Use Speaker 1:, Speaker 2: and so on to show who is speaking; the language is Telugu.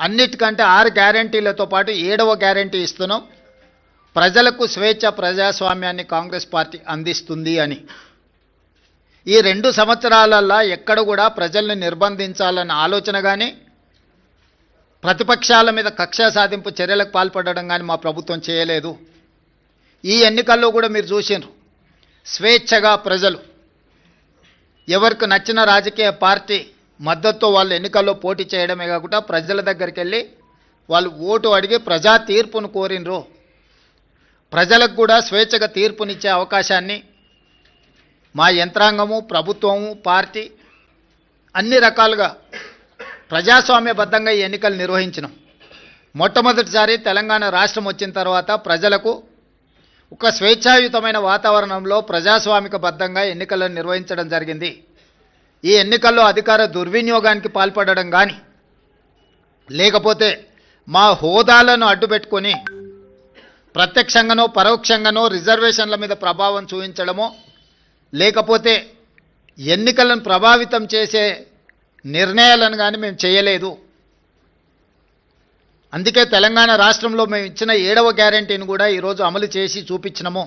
Speaker 1: అన్నిటికంటే ఆరు గ్యారంటీలతో పాటు ఏడవ గ్యారంటీ ఇస్తున్నాం. ప్రజలకు స్వేచ్ఛ ప్రజాస్వామ్యాన్ని కాంగ్రెస్ పార్టీ అందిస్తుంది అని. ఈ రెండు సంవత్సరాలల్లా ఎక్కడ కూడా ప్రజల్ని నిర్బంధించాలన్న ఆలోచన కానీ ప్రతిపక్షాల మీద కక్ష సాధింపు చర్యలకు పాల్పడడం కానీ మా ప్రభుత్వం చేయలేదు. ఈ ఎన్నికల్లో కూడా మీరు చూసారు స్వేచ్ఛగా ప్రజలు ఎవరికి నచ్చిన రాజకీయ పార్టీ మద్దతుతో వాళ్ళు ఎన్నికల్లో పోటీ చేయడమే కాకుండా ప్రజల దగ్గరికి వెళ్ళి వాళ్ళు ఓటు అడిగి ప్రజా తీర్పును కోరినరు. ప్రజలకు కూడా స్వేచ్ఛగా తీర్పునిచ్చే అవకాశాన్ని మా యంత్రాంగము ప్రభుత్వము పార్టీ అన్ని రకాలుగా ప్రజాస్వామ్యబద్ధంగా ఈ ఎన్నికలు నిర్వహించినాం. మొట్టమొదటిసారి తెలంగాణ రాష్ట్రం వచ్చిన తర్వాత ప్రజలకు ఒక స్వేచ్ఛాయుతమైన వాతావరణంలో ప్రజాస్వామికబద్ధంగా ఎన్నికలను నిర్వహించడం జరిగింది. ఈ ఎన్నికల్లో అధికార దుర్వినియోగానికి పాల్పడడం కానీ లేకపోతే మా హోదాలను అడ్డుపెట్టుకొని ప్రత్యక్షంగానో పరోక్షంగానో రిజర్వేషన్ల మీద ప్రభావం చూపించడమో లేకపోతే ఎన్నికలను ప్రభావితం చేసే నిర్ణయాలను కానీ మేము చేయలేదు. అందుకే తెలంగాణ రాష్ట్రంలో మేము ఇచ్చిన ఏడవ గ్యారంటీని కూడా ఈరోజు అమలు చేసి చూపించినాము.